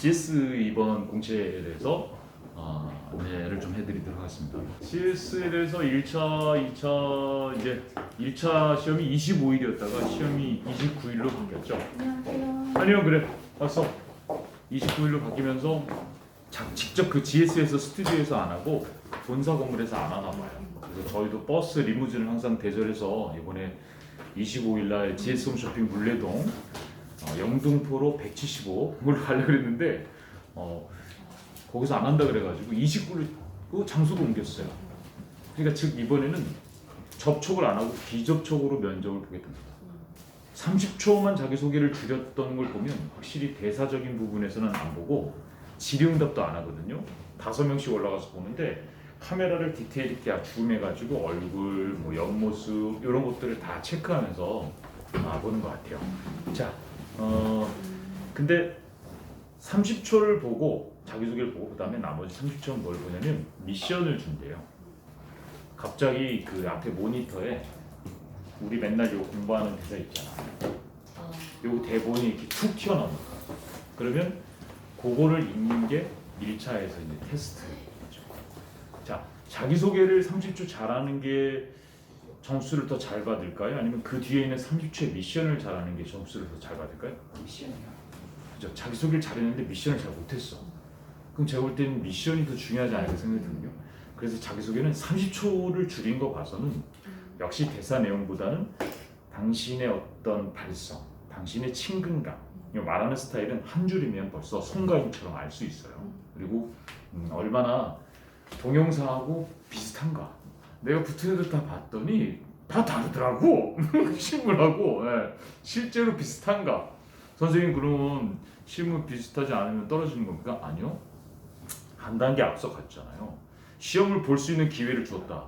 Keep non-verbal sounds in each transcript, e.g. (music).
GS 이번 공채에 대해서 어, 안내를 좀 해드리도록 하겠습니다. GS에 대해서 1차, 2차 이제 1차 시험이 25일이었다가 시험이 29일로 바뀌었죠. 안녕하세요. 아니요 그래 왔어 29일로 바뀌면서 자, 직접 그 GS에서 스튜디오에서 안 하고 본사 건물에서 안 하나 봐요 그래서 저희도 버스 리무진을 항상 대절해서 이번에 25일 날 GS 홈쇼핑 물레동 어, 영등포로 175를 가려고 그랬는데 어, 거기서 안 한다 그래가지고 29일 장소도 옮겼어요 그러니까 즉 이번에는 접촉을 안 하고 비접촉으로 면접을 보게 됩니다 30초만 자기소개를 줄였던 걸 보면 확실히 대사적인 부분에서는 안 보고 질의응답도 안 하거든요. 다섯 명씩 올라가서 보는데 카메라를 디테일 있게 줌해가지고 얼굴, 뭐 옆모습 이런 것들을 다 체크하면서 아, 보는 것 같아요. 자, 어, 근데 30초를 보고 자기소개를 보고 그 다음에 나머지 30초는 뭘 보냐면 미션을 준대요. 갑자기 그 앞에 모니터에 우리 맨날 요 공부하는 대사 있잖아. 요 대본이 이렇게 툭 튀어나옵니다. 그러면 그거를 읽는 게 1차에서 이제 테스트죠. 자, 자기소개를 30초 잘하는 게 점수를 더 잘 받을까요? 아니면 그 뒤에 있는 30초의 미션을 잘하는 게 점수를 더 잘 받을까요? 미션이요. 그죠? 자기소개를 잘했는데 미션을 잘 못했어. 그럼 제가 볼 때는 미션이 더 중요하지 않을까 생각이 드는요. 그래서 자기소개는 30초를 줄인 거 봐서는 역시 대사 내용보다는 당신의 어떤 발성, 당신의 친근감, 이 말하는 스타일은 한 줄이면 벌써 송가인처럼 알 수 있어요. 그리고 음, 얼마나 동영상하고 비슷한가. 내가 붙은 애들 다 봤더니 다 다르더라고. (laughs) 실물하고 예. 실제로 비슷한가. 선생님 그러면 실물 비슷하지 않으면 떨어지는 겁니까? 아니요. 한 단계 앞서 갔잖아요. 시험을 볼 수 있는 기회를 줬다.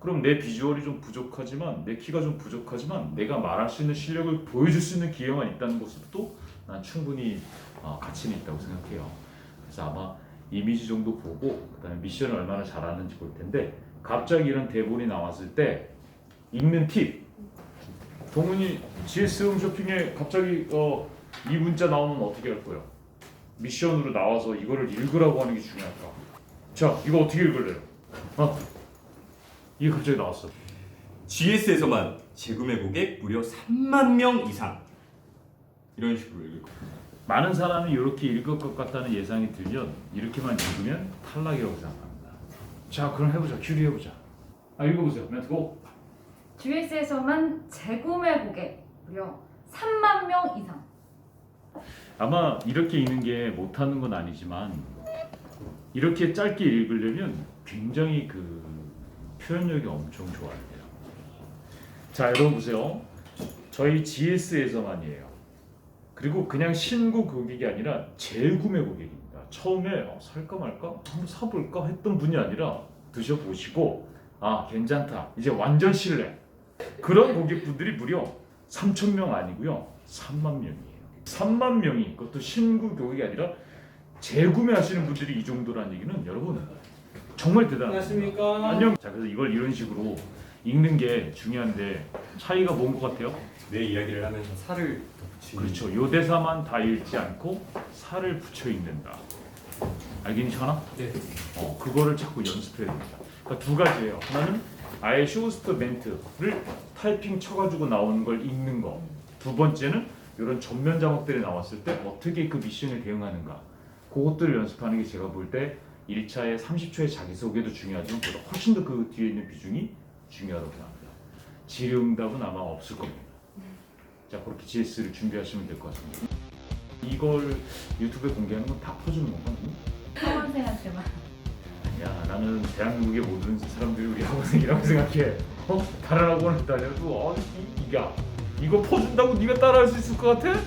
그럼 내 비주얼이 좀 부족하지만 내 키가 좀 부족하지만 내가 말할 수 있는 실력을 보여줄 수 있는 기회만 있다는 것도 난 충분히 어, 가치는 있다고 생각해요. 그래서 아마 이미지 정도 보고 그다음에 미션을 얼마나 잘하는지 볼 텐데 갑자기 이런 대본이 나왔을 때 읽는 팁. 동훈이 GS 홈쇼핑에 갑자기 어, 이 문자 나오면 어떻게 할 거예요? 미션으로 나와서 이거를 읽으라고 하는 게 중요할까? 자, 이거 어떻게 읽을래요? 어? 이게 갑자기 나왔어. GS에서만 재구매 고객 무려 3만 명 이상. 이런 식으로 읽을 거. 많은 사람이 이렇게 읽을 것 같다는 예상이 들면 이렇게만 읽으면 탈락이라고 생각합니다. 자, 그럼 해보자. 큐리 해보자. 아, 읽어보세요. 멘트 고. GS에서만 재구매 고객 무려 3만 명 이상. 아마 이렇게 읽는 게 못하는 건 아니지만 이렇게 짧게 읽으려면 굉장히 그 표현력이 엄청 좋아야 돼요. 자, 여러분 보세요. 저희 GS에서만이에요. 그리고 그냥 신고 고객이 아니라 재구매 고객입니다. 처음에 어, 살까 말까 한번 사볼까 했던 분이 아니라 드셔보시고 아 괜찮다 이제 완전 신뢰 그런 고객분들이 무려 3천 명 아니고요 3만 명이에요. 3만 명이 그것도 신구 고객이 아니라 재구매하시는 분들이 이 정도라는 얘기는 여러분 정말 대단합니다. 안녕하십니까. 안녕. 자 그래서 이걸 이런 식으로 읽는 게 중요한데 차이가 뭔 것 같아요? 내 이야기를 하면서 살을 더 붙이는. 그렇죠. 요 대사만 다 읽지 않고 살을 붙여 읽는다. 알겠니 하나? 네. 어 그거를 자꾸 연습해야 됩니다. 그러니까 두 가지예요. 하나는 아예 쇼스트 멘트를 타이핑 쳐가지고 나오는 걸 읽는 거. 두 번째는 이런 전면 자막들이 나왔을 때 어떻게 그 미션에 대응하는가. 그것들을 연습하는 게 제가 볼 때 1차의 30초의 자기소개도 중요하지만 그보다 훨씬 더 그 뒤에 있는 비중이 중요하다고 생각합니다. 질의응답은 아마 없을 겁니다. 자 그렇게 GS를 준비하시면 될 것 같습니다. 이걸 유튜브에 공개하는 건 다 퍼주는 건가? 학원생한테만. 야 나는 대한민국의 모든 사람들이 우리 학원생이라고 생각해. 어? 다른 학원을 다녀도 어, 이, 이가 이거 퍼준다고 네가 따라할 수 있을 것 같아?